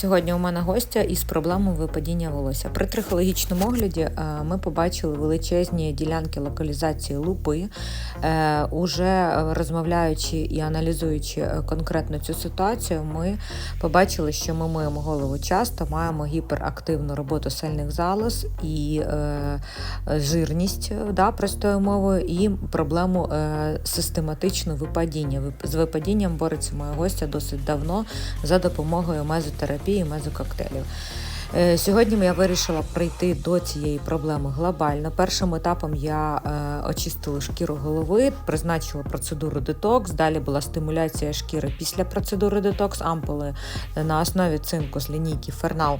Сьогодні у мене гостя із проблемою випадіння волосся. При трихологічному огляді е, ми побачили величезні ділянки локалізації лупи. Е, Уже розмовляючи і аналізуючи е, конкретно цю ситуацію, ми побачили, що ми миємо голову часто, маємо гіперактивну роботу сальних залоз і жирність, да, простою мовою, і проблему систематичного випадіння. З випадінням бореться моя гостя досить давно за допомогою мезотерапії, мезококтейлів. Е, Сьогодні я вирішила прийти до цієї проблеми глобально. Першим етапом я е, очистила шкіру голови, призначила процедуру детокс. Далі була стимуляція шкіри після процедури детокс, ампули на основі цинку з лінійки Фернал.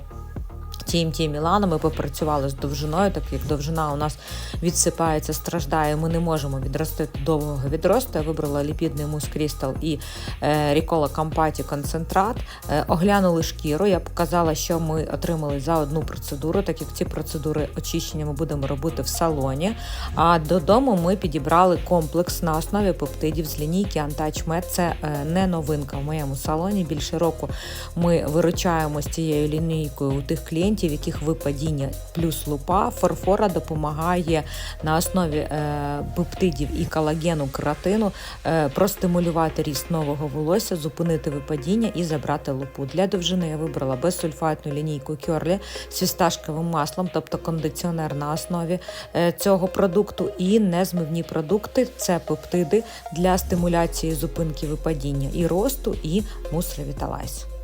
TMT Мілана ми попрацювали з довжиною, так як довжина у нас відсипається, страждає. Ми не можемо відростити довгого відросту. Я вибрала ліпідний мус Крістал і е, Рікола Кампаті концентрат. Е, оглянули шкіру. Я показала, що ми отримали за одну процедуру, так як ці процедури очищення ми будемо робити в салоні. А додому ми підібрали комплекс на основі пептидів з лінійки Med. Це е, не новинка в моєму салоні. Більше року ми виручаємо з цією лінійкою у тих клієнтів, яких випадіння плюс лупа. Форфора допомагає на основі е, пептидів і колагену кератину е, простимулювати ріст нового волосся, зупинити випадіння і забрати лупу. Для довжини я вибрала безсульфатну лінійку Curly з фісташковим маслом, тобто кондиціонер на основі е, цього продукту, і незмивні продукти це пептиди для стимуляції зупинки випадіння і росту, і мус Revitalize.